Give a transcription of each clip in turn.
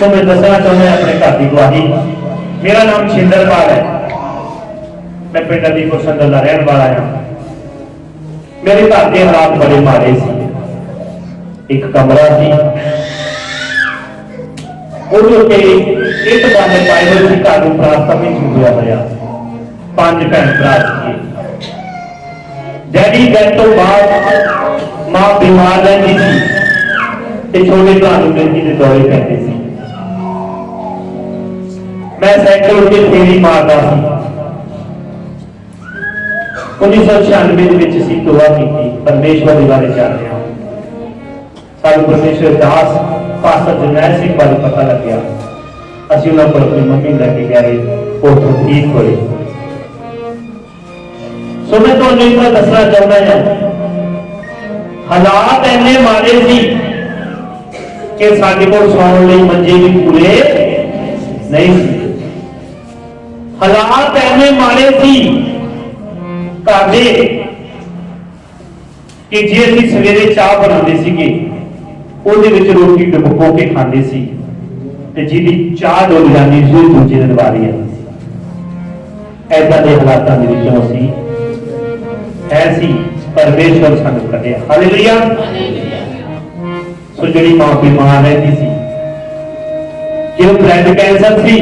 ਸੋ ਮੈਂ ਦੱਸਣਾ ਚਾਹੁੰਦਾ ਆਪਣੇ ਘਰ ਦੀ ਗਵਾਹੀ ਮੇਰਾ ਨਾਮ ਛਿੰਦਰਪਾਲ ਹੈ ਮੈਂ ਪਿੰਡ ਦੀ ਕੁਰਸੰਦਰ ਦਾ ਰਹਿਣ ਵਾਲਾ ਹਾਂ ਮੇਰੇ ਘਰ ਦੇ ਹਾਲਾਤ ਬੜੇ ਮਾੜੇ ਸੀ ਇੱਕ ਕਮਰਾ ਸੀ ਉਹਦੇ ਉੱਤੇ ਇੱਕ ਬੰਦੇ ਪਾਏ ਹੋਏ ਸੀ ਘਰ ਨੂੰ ਪ੍ਰਾਪਤ ਨਹੀਂ ਹੋਇਆ ਹੋਇਆ ਪੰਜ ਭੈਣ ਭਰਾ ਸੀ ਡੈਡੀ ਡੈਡ ਤੋਂ ਬਾਅਦ ਮਾਂ ਬਿਮਾਰ ਰਹਿੰਦੀ ਸੀ ਤੇ ਛੋਟੇ ਭਰਾ ਨੂੰ ਮਿਰਗੀ ਦੇ ਦੌਰੇ ਪੈਂਦੇ ਸੀ ਮੈਂ ਸਾਈਕਲ ਉੱਤੇ ਫੇਰੀ ਮਾਰਦਾ ਸੀ। 1996 ਦੇ ਵਿੱਚ ਅਸੀਂ ਦੁਆ ਕੀਤੀ, ਪਰਮੇਸ਼ਵਰ ਦੇ ਬਾਰੇ ਜਾਣਦੇ ਸਾਨੂੰ ਪਰਮੇਸ਼ਵਰ ਦਾਸ, ਪਾਸਟਰ ਜਰਨੈਲ ਸਿੰਘ ਬਾਰੇ ਪਤਾ ਲੱਗਿਆ। ਅਸੀਂ ਉਹਨਾਂ ਕੋਲ ਆਪਣੀ ਮੰਮੀ ਲੈ ਕੇ ਗਏ ਉਹ ਤੋਂ ਠੀਕ ਹੋਏ। ਸੋ ਮੈਂ ਤੁਹਾਨੂੰ ਇੱਕ ਗੱਲ ਦੱਸਣਾ ਚਾਹੁੰਦਾ ਹਾਂ, ਹਾਲਾਤ ਇੰਨੇ ਮਾੜੇ ਸੀ ਕਿ ਸਾਡੇ ਕੋਲ ਸੌਣ ਲਈ ਮੰਜੇ ਵੀ ਪੂਰੇ ਨਹੀਂ ਸੀ। ਹਾਲਾਤ ਇੰਨੇ ਮਾੜੇ ਸੀ ਘਰ ਦੇ ਕਿ ਜੇ ਅਸੀਂ ਸਵੇਰੇ ਚਾਹ ਬਣਾਉਂਦੇ ਸੀਗੇ ਉਹਦੇ ਵਿੱਚ ਰੋਟੀ ਡੁਬੋ ਕੇ ਖਾਂਦੇ ਸੀ ਤੇ ਜਿਹਦੀ ਚਾਹ ਡੁੱਬ ਜਾਂਦੀ ਸੀ ਦੂਜੇ ਦਿਨ ਵਾਰੀ ਸੀ। ਐਦਾਂ ਦੇ ਹਾਲਾਤਾਂ ਦੇ ਵਿੱਚੋਂ ਅਸੀਂ ਐਸੀ ਪਰਮੇਸ਼ਵਰ ਸਾਨੂੰ ਕੱਢਿਆ। ਹਾਲੇਲੂਇਆ। ਸੋ ਜਿਹੜੀ ਮਾਂ ਬਿਮਾਰ ਰਹਿੰਦੀ ਸੀ ਜਿਹਨੂੰ ਬਲੱਡ ਕੈਂਸਰ ਸੀ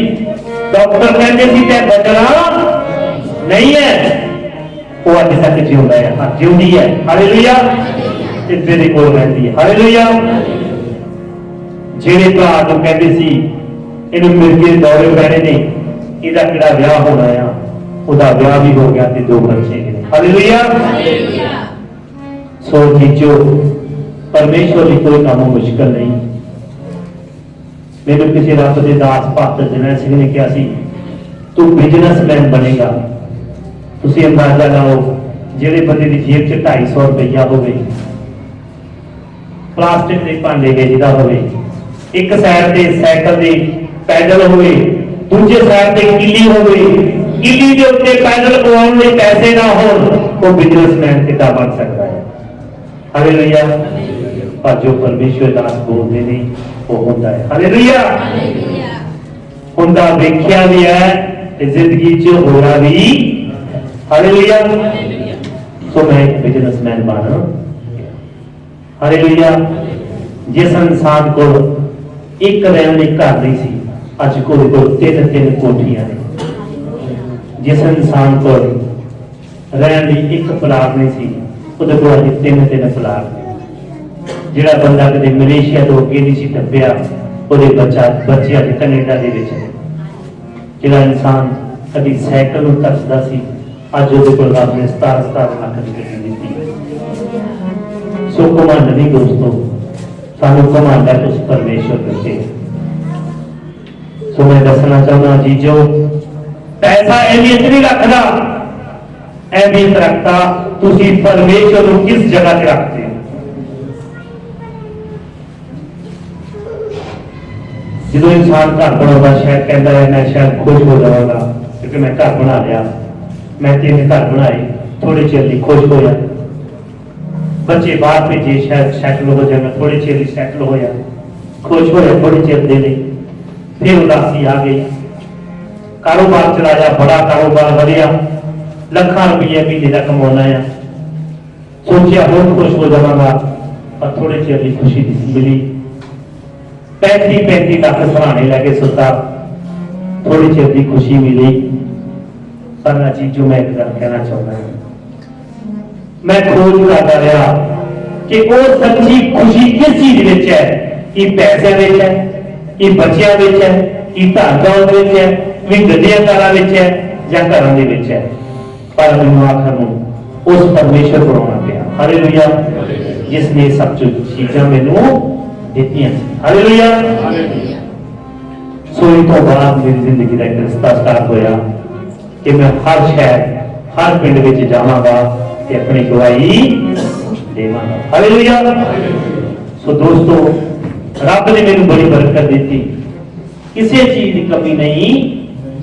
ਡਾਕਟਰ ਕਹਿੰਦੇ ਸੀ ਤੇ ਬਚਣਾ। ਨਹੀਂ ਹੈ। ਉਹ ਅੱਜ ਤੱਕ ਜਿਉਂਦਾ ਹੈ। ਹਾਂ ਜਿਉਂਦੀ ਹੈ। ਹਾਲੇਲੂਇਆ ਤੇ ਤੇਰੇ ਕੋਲ ਰਹਿੰਦੀ ਹੈ। ਹਾਲੇਲੂਇਆ ਜਿਹੜੇ ਭਰਾ ਨੂੰ ਕਹਿੰਦੇ ਸੀ ਇਹਨੂੰ ਮਿਰਗੇ ਦੌਰੇ ਪੈਣੇ ਨੇ ਇਹਦਾ ਕਿਹੜਾ ਵਿਆਹ ਹੋਣਾ ਆ? ਉਹਦਾ ਵਿਆਹ ਵੀ ਹੋ ਗਿਆ ਤੇ ਦੋ ਬੱਚੇ ਨੇ। ਹਾਲੇਲੂਇਆ ਸੋ ਜੀਜੋ ਪਰਮੇਸ਼ਵਰ ਲਈ ਕੋਈ ਕੰਮ ਮੁਸ਼ਕਲ ਨਹੀਂ। ਮੈਨੂੰ ਕਿਸੇ ਰੱਬ ਦੇ ਦਾਸ ਭਗਤ ਜਨਰਲ ਸਿੰਘ ਨੇ ਕਿਹਾ ਸੀ ਤੂੰ ਬਿਜ਼ਨਸਮੈਨ ਬਣੇਗਾ ਤੁਸੀਂ ਅੰਦਾਜ਼ਾ ਲਾਓ ਜਿਹੜੇ ਬੰਦੇ ਦੀ ਜੇਬ 'ਚ 250 ਰੁਪਈਆ ਹੋਵੇ ਪਲਾਸਟਿਕ ਦੇ ਭਾਂਡੇ ਵੇਚਦਾ ਹੋਵੇ, ਇੱਕ ਸਾਈਡ ਤੇ ਸਾਈਕਲ ਦੇ ਪੈਡਲ ਹੋਵੇ, ਦੂਜੇ ਸਾਈਡ ਤੇ ਕਿੱਲੀ ਹੋਵੇ, ਕਿੱਲੀ ਦੇ ਉੱਤੇ ਪੈਡਲ ਪਵਾਉਣ ਲਈ ਪੈਸੇ ਨਾ ਹੋਣ, ਉਹ ਬਿਜ਼ਨਸਮੈਨ ਕਿੱਦਾਂ ਬਣ ਸਕਦਾ ਹੈ? ਹਾਲੇਲੂਇਆ ਪਰ ਜੋ ਪਰਮੇਸ਼ਵਰ ਦਾਸ ਬੋਲਦੇ ਨੇ ਉਹ ਹੁੰਦਾ ਹੈ। ਹਾਲੇਲੂਇਆ ਹੁੰਦਾ ਵੇਖਿਆ ਵੀ ਹੈ ਤੇ ਜ਼ਿੰਦਗੀ 'ਚ ਹੋਇਆ ਵੀ। ਹਾਲੇਲੂਇਆ ਸੋ ਮੈਂ ਬਿਜ਼ਨਸਮੈਨ ਬਣ। ਹਾਲੇਲੂਇਆ ਜਿਸ ਇਨਸਾਨ ਕੋਲ ਇੱਕ ਰਹਿਣ ਲਈ ਘਰ ਨਹੀਂ ਸੀ ਅੱਜ ਕੋਲ ਕੋਲ ਤਿੰਨ ਤਿੰਨ ਕੋਠੀਆਂ ਨੇ। ਜਿਸ ਇਨਸਾਨ ਕੋਲ ਰਹਿਣ ਲਈ ਇੱਕ ਪਲਾਟ ਨਹੀਂ ਸੀ ਉਹਦੇ ਕੋਲ ਅੱਜ ਤਿੰਨ ਤਿੰਨ ਪਲਾਟ ਨੇ। ਜਿਹੜਾ ਬੰਦਾ ਕਦੇ ਮਲੇਸ਼ੀਆ ਤੋਂ ਅੱਗੇ ਨਹੀਂ ਸੀ ਟੱਪਿਆ, ਉਹਦੇ ਬੱਚਾ ਬੱਚੇ ਅੱਜ ਕੈਨੇਡਾ ਦੇ ਵਿੱਚ ਜਿਹੜਾ ਇਨਸਾਨ ਕਦੀ ਸਾਈਕਲ ਨੂੰ ਤਰਸਦਾ ਸੀ, ਅੱਜ ਉਹਦੇ ਕੋਲ ਰੱਬ ਨੇ 17 17 ਲੱਖ ਦੀ ਗੱਡੀ ਦਿੱਤੀ। ਸੋ ਕਮਾਂਡ ਨਹੀਂ ਦੋਸਤੋ, ਸਾਨੂੰ ਕਮਾਂਡ ਹੈ ਉਸ ਪਰਮੇਸ਼ਵਰ ਦੇ ਸੋ ਮੈਂ ਦੱਸਣਾ ਚਾਹੁੰਦਾ ਜੀ, ਜੋ ਪੈਸਾ ਅਹਿਮੀਅਤ ਨਹੀਂ ਰੱਖਦਾ, ਅਹਿਮੀਅਤ ਰੱਖਦਾ, ਤੁਸੀਂ ਪਰਮੇਸ਼ਵਰ ਨੂੰ ਕਿਸ ਜਗ੍ਹਾ ਤੇ ਰੱਖਦੇ ਜਦੋਂ ਇਨਸਾਨ ਘਰ ਬਣਾਉਂਦਾ, ਸ਼ਾਇਦ ਕਹਿੰਦਾ ਹੈ ਮੈਂ ਸ਼ਾਇਦ ਖੁਸ਼ ਹੋ ਜਾਵਾਂਗਾ, ਕਿਉਂਕਿ ਮੈਂ ਘਰ ਬਣਾ ਲਿਆ। ਮੈਂ ਤਿੰਨ ਘਰ ਬਣਾਏ ਥੋੜੇ ਚਿਰ ਲਈ ਖੁਸ਼ ਹੋਇਆ। ਬੱਚੇ ਬਾਹਰ ਭੇਜੇ, ਸ਼ਾਇਦ ਸੈਟਲ ਹੋ ਜਾਣਾ ਥੋੜੇ ਚਿਰ ਲਈ ਸੈਟਲ ਹੋਇਆ। ਖੁਸ਼ ਹੋਇਆ ਥੋੜੇ ਚਿਰ ਦੇ ਲਈ। ਫਿਰ ਉਦਾਸੀ ਆ ਗਈ। ਕਾਰੋਬਾਰ ਚਲਾਇਆ, ਬੜਾ ਕਾਰੋਬਾਰ ਵਧਿਆ। ਲੱਖਾਂ ਰੁਪਏ ਮਹੀਨੇ ਦਾ ਕਮਾਉਣਾ ਆ। ਸੋਚਿਆ, ਹੋਰ ਖੁਸ਼ ਹੋ ਜਾਵਾਂਗਾ, ਪਰ ਥੋੜੇ ਚਿਰ ਲਈ ਖੁਸ਼ੀ ਮਿਲੀ। 35 35 ਲੱਖ ਸਰਾਣੇ ਲੈ ਕੇ ਸੁੱਤਾ ਥੋੜੀ ਚਿਰ ਦੀ ਖੁਸ਼ੀ ਮਿਲੀ ਪਰ ਨਾ ਚੀਜ਼ੋਂ ਮੈਂ ਇੱਕ ਗੱਲ ਕਹਿਣਾ ਚਾਹੁੰਦਾ ਹਾਂ ਮੈਂ ਖੋਜ ਕਰਦਾ ਰਿਹਾ ਕਿ ਉਹ ਸੱਚੀ ਖੁਸ਼ੀ ਕਿਸ ਚੀਜ਼ ਵਿੱਚ ਹੈ ਕਿ ਪੈਸਿਆਂ ਵਿੱਚ ਹੈ ਕਿ ਬੱਚਿਆਂ ਵਿੱਚ ਹੈ ਕਿ ਧਨ ਦੌਲਤ ਵਿੱਚ ਹੈ ਵੀ ਗੱਡੀਆਂ ਕਾਰਾਂ ਵਿੱਚ ਹੈ ਜਾਂ ਘਰਾਂ ਦੇ ਵਿੱਚ ਹੈ ਪਰ ਮੈਨੂੰ ਆਖਰ ਨੂੰ ਉਸ ਪਰਮੇਸ਼ਰ ਕੋਲ ਆਉਣਾ ਪਿਆ ਹਾਲੇਲੂਇਆ ਜਿਸ ਨੇ ਸਭ ਕੁਝ ਚੀਜ਼ਾਂ ਮੈਨੂੰ ਦਿੱਤੀਆਂ ਸੀ ਹਾਲੇਲੂਇਆ ਸੋ ਇਹ ਤੋਂ ਬਾਅਦ ਮੇਰੀ ਜ਼ਿੰਦਗੀ ਦਾ ਇੱਕ ਰਸਤਾ ਸਟਾਰਟ ਹੋਇਆ ਕਿ ਮੈਂ ਹਰ ਸ਼ਹਿਰ ਹਰ ਪਿੰਡ ਵਿੱਚ ਜਾਵਾਂਗਾ ਤੇ ਆਪਣੀ ਗਵਾਹੀ ਦੇਵਾਂਗਾ ਹਾਲੇਲੂਇਆ ਸੋ ਦੋਸਤੋ ਰੱਬ ਨੇ ਮੈਨੂੰ ਬੜੀ ਬਰਕਤ ਦਿੱਤੀ ਕਿਸੇ ਚੀਜ਼ ਦੀ ਕਮੀ ਨਹੀਂ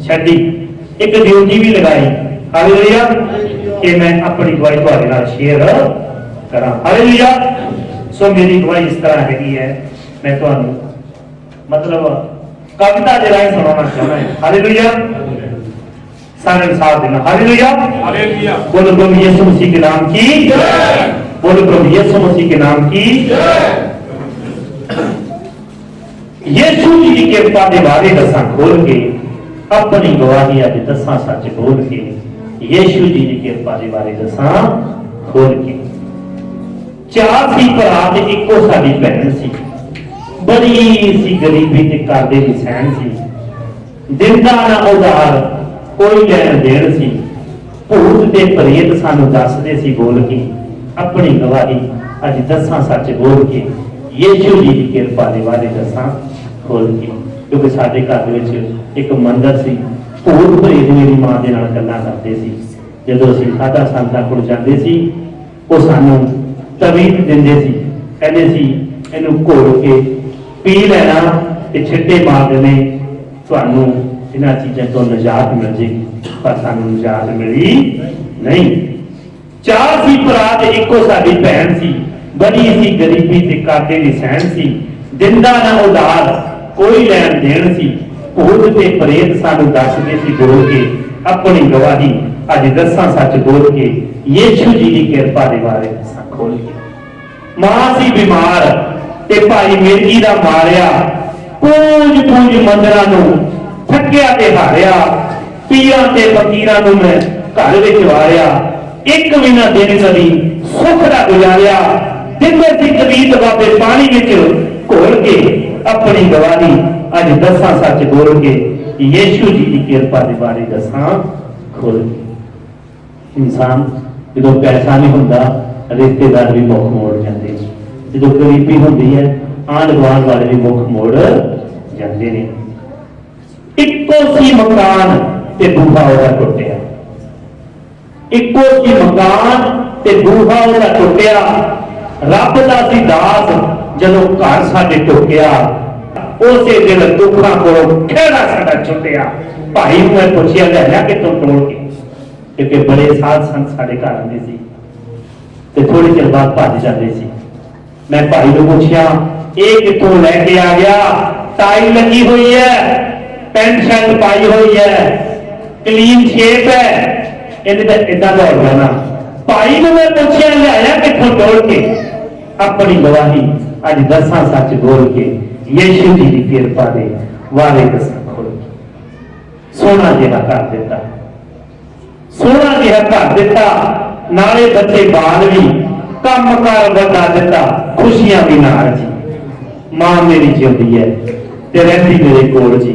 ਛੱਡੀ ਇੱਕ ਡਿਊਟੀ ਵੀ ਲਗਾਈ ਹਾਲੇਲੂਇਆ ਕਿ ਮੈਂ ਆਪਣੀ ਗਵਾਹੀ ਤੁਹਾਡੇ ਨਾਲ ਸ਼ੇਅਰ ਕਰਾਂ ਹਾਲੇਲੂਇਆ ਸੋ ਮੇਰੀ ਗਵਾਹੀ ਇਸ ਤਰ੍ਹਾਂ ਹੈਗੀ ਹੈ ਮੈਂ ਤੁਹਾਨੂੰ ਮਤਲਬ ਕਵਿਤਾ ਦੇ ਰਾਹੀਂ ਸੁਣਾਉਣਾ ਚਾਹੁੰਦਾ ਹਾਂ ਹਾਲੇਲੂਇਆ ਸਾਰੇ ਨੂੰ ਸਾਥ ਦੇਣਾ ਹਾਲੇਲੂਇਆ हालेलुया बोलो प्रभु यीशु मसीह के नाम की जय। बोलो प्रभु यीशु मसीह के नाम की ਯੀਸ਼ੂ ਜੀ ਦੀ ਕਿਰਪਾ ਦੇ ਬਾਰੇ ਦੱਸਾਂ ਖੋਲ ਕੇ ਆਪਣੀ ਗਵਾਹੀ ਅੱਜ ਦੱਸਾਂ ਸੱਚ ਬੋਲ ਕੇ ਯੀਸ਼ੂ ਜੀ ਦੀ ਕਿਰਪਾ ਦੇ ਬਾਰੇ ਦੱਸਾਂ ਖੋਲ ਕੇ ਚਾਰ ਸੀ ਭਰਾ ਤੇ ਇੱਕੋ ਸਾਡੀ ਭੈਣ ਸੀ। ਬੜੀ ਸੀ ਗਰੀਬੀ ਤੇ ਕਰਦੇ ਦੀ ਸੀ। ਦਿੰਦਾ ਨਾ ਉਧਾਰ ਕੋਈ ਲੈਣ ਦੇਣ ਸੀ। ਭੂਤ ਤੇ ਪ੍ਰੇਤ ਸਾਨੂੰ ਦੱਸਦੇ ਸੀ ਬੋਲ ਕੇ, ਆਪਣੀ ਗਵਾਹੀ ਅੱਜ ਦੱਸਾਂ ਸੱਚ ਬੋਲ ਕੇ। ਯੀਸ਼ੂ ਜੀ ਦੀ ਕਿਰਪਾ ਦੇ ਬਾਰੇ ਦੱਸਾਂ, ਖੋਲ ਕੇ। ਕਿਉਂਕਿ ਸਾਡੇ ਘਰ ਦੇ ਵਿੱਚ ਇੱਕ ਮੰਦਰ ਸੀ। ਭੂਤ ਪ੍ਰੇਤ ਮੇਰੀ ਮਾਂ ਦੇ ਨਾਲ ਗੱਲਾਂ ਕਰਦੇ ਸੀ। ਜਦੋਂ ਅਸੀਂ ਸਾਦਾ ਸੰਤਾਂ ਕੋਲ ਜਾਂਦੇ ਸੀ, ਉਹ ਸਾਨੂੰ ਤਵੀਤ ਦਿੰਦੇ ਸੀ। ਕਹਿੰਦੇ ਸੀ, ਇਹਨੂੰ ਘੋਲ ਕੇ ਪੀ ਲੈਣਾ ਤੇ ਛਿੱਟੇ ਮਾਰ ਦੇਣੇ। ਤੁਹਾਨੂੰ ਇਹਨਾਂ ਚੀਜ਼ਾਂ ਤੋਂ ਨਜਾਤ ਮਿਲ ਜੇਗੀ ਪਰ ਸਾਨੂੰ ਨਜਾਤ ਮਿਲੀ ਨਹੀਂ। ਚਾਰ ਸੀ ਭਰਾ ਤੇ ਇੱਕੋ ਸਾਡੀ ਭੈਣ ਸੀ। ਬੜੀ ਸੀ, ਗਰੀਬੀ ਤੇ ਕਾਟੇ ਦੀ ਸਹਿਣ ਸੀ। ਦਿੰਦਾ ਨਾ ਉਦਾਰ, ਕੋਈ ਲੈਣ ਦੇਣ ਸੀ। ਭੂਤ ਤੇ ਪ੍ਰੇਤ ਸਾਨੂੰ ਦੱਸਦੇ ਸੀ ਬੋਲ ਕੇ, ਆਪਣੀ ਗਵਾਹੀ ਅੱਜ ਦੱਸਾਂ ਸੱਚ ਬੋਲ ਕੇ, ਯੇਸ਼ੂ ਜੀ ਦੀ ਕਿਰਪਾ ਦੇ ਬਾਰੇ। ਖੋਲ ਮਾਂ ਸੀ ਬਿਮਾਰ ਤੇ ਭਾਈ ਮਿਰਗੀ ਦਾ ਮਾਰਿਆ ਪੂਜ ਪੂਜ ਮੰਦਰਾਂ ਨੂੰ ਥੱਕਿਆ ਤੇ ਹਾਰਿਆ, ਪੀਰਾਂ ਤੇ ਫਕੀਰਾਂ ਨੂੰ ਮੈਂ ਘਰ ਵਿੱਚ ਵਾਰਿਆ। ਇੱਕ ਵੀ ਨਾ ਦਿਨ ਕਦੀ ਸੁੱਖ ਦਾ ਗੁਜ਼ਾਰਿਆ। ਦਿਨ ਦੀ ਕਬੀਤ ਬਾਬੇ ਪਾਣੀ ਵਿੱਚ ਘੋਲ ਕੇ ਆਪਣੀ ਗਵਾਹੀ ਅੱਜ ਦੱਸਾਂ ਸੱਚ ਬੋਲ ਕੇ ਯੀਸ਼ੂ ਜੀ ਦੀ ਕਿਰਪਾ ਦੇ ਬਾਰੇ ਦੱਸਾਂ, ਖੋਲ ਕੇ। ਇਨਸਾਨ ਜਦੋਂ ਪੈਸਾ ਨਹੀਂ ਹੁੰਦਾ ਰਿਸ਼ਤੇਦਾਰ ਵੀ ਮੁੱਖ ਮੋੜ ਜਾਂਦੇ ਨੇ। ਜਦੋਂ ਗਰੀਬੀ ਹੁੰਦੀ ਹੈ, ਆਂਢ ਗੁਆਂਢ ਵਾਲੇ ਵੀ ਮੁੱਖ ਮੋੜ ਜਾਂਦੇ ਨੇ। ਇੱਕੋ ਸੀ ਮਕਾਨ ਤੇ ਬੂਹਾ ਉਹਦਾ ਟੁੱਟਿਆ। ਇੱਕੋ ਸੀ ਮਕਾਨ ਤੇ ਬੂਹਾ ਉਹਦਾ ਟੁੱਟਿਆ। ਰੱਬ ਦਾ ਸੀ ਦਾਸ ਜਦੋਂ ਘਰ ਸਾਡੇ ਟੁੱਟਿਆ, ਉਸੇ ਦਿਨ ਦੁੱਖਾਂ ਕੋਲੋਂ ਖੇੜਾ ਸਾਡਾ ਛੁੱਟਿਆ। ਭਾਈ ਨੂੰ ਮੈਂ ਪੁੱਛਿਆ, ਲੈ ਲਿਆ ਕਿ ਤੂੰ ਤੋੜ ਕੇ ਕਿਉਂਕਿ ਬੜੇ ਸਾਧ ਸੰਤ ਸਾਡੇ ਘਰ ਆਉਂਦੇ ਸੀ। ਤੇ ਥੋੜੀ ਚਿਰ ਬਾਅਦ ਭੱਜ ਜਾਂਦੇ ਸੀ। ਮੈਂ ਭਾਈ ਨੂੰ ਪੁੱਛਿਆ, ਇਹ ਕਿੱਥੋਂ ਲੈ ਕੇ ਆ ਗਿਆ? ਟਾਈ ਲੱਗੀ ਹੋਈ ਹੈ ਪੈਂਟ ਸ਼ਰਟ ਪਾਈ ਹੋਈ ਹੈ, ਕਲੀਨ ਸ਼ੇਪ ਹੈ। ਇਹਦੇ ਤਾਂ ਇਦਾਂ ਦਾ ਹੋ ਜਾਣਾ ਭਾਈ ਨੂੰ ਮੈਂ ਪੁੱਛਿਆ, ਲਿਆਇਆ ਕਿੱਥੋਂ ਤੋੜ ਕੇ? ਆਪਣੀ ਗਵਾਹੀ ਅੱਜ ਦਸਾਂ ਸੱਚ ਬੋਲ ਕੇ, ਯੀਸ਼ੂ ਜੀ ਦੀ ਕਿਰਪਾ ਦੇ ਵਾਰੇ ਦੱਸਾਂ ਖੋਲ ਕੇ। ਸੋਹਣਾ ਜਿਹਾ ਕਰ ਦਿੱਤਾ। ਸੋਹਣਾ ਜਿਹਾ ਕਰ ਦਿੱਤਾ। ਨਾਲੇ ਬੱਚੇ ਬਾਲ ਵੀ ਕੰਮ ਕਾਰ ਵਧਾ ਦਿੱਤਾ ਖੁਸ਼ੀਆਂ ਵੀ ਨਾਲ ਜੀ ਮਾਂ ਮੇਰੀ ਜਿਉਂਦੀ ਹੈ ਤੇ ਰਹਿੰਦੀ ਮੇਰੇ ਕੋਲ ਜੀ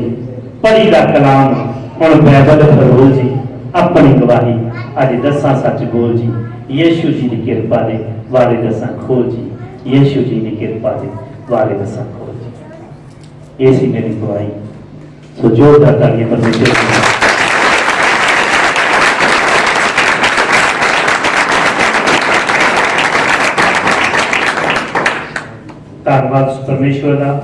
ਪੜੀ ਦਾ ਕਲਾਮ ਹੁਣ ਬਾਈਬਲ ਫਰੋਲ ਜੀ ਆਪਣੀ ਗਵਾਹੀ ਅੱਜ ਦੱਸਾਂ ਸੱਚ ਬੋਲ ਜੀ ਯੀਸ਼ੂ ਜੀ ਦੀ ਕਿਰਪਾ ਦੇ ਵਾਰੇ ਦੱਸਾਂ ਖੋਲ ਜੀ ਯੀਸ਼ੂ ਜੀ ਦੀ ਕਿਰਪਾ ਦੇ ਵਾਰੇ ਦੱਸਾਂ ਖੋਲ ਜੀ ਇਹ ਸੀ ਮੇਰੀ ਗਵਾਹੀ ਸੋ ਜੋਰਦਾਰ ਤਾਲੀਆਂ ਪਰਮੇਸ਼ਰ ਦੀ ਧੰਨਵਾਦ ਪਰਮੇਸ਼ਵਰ ਦਾ।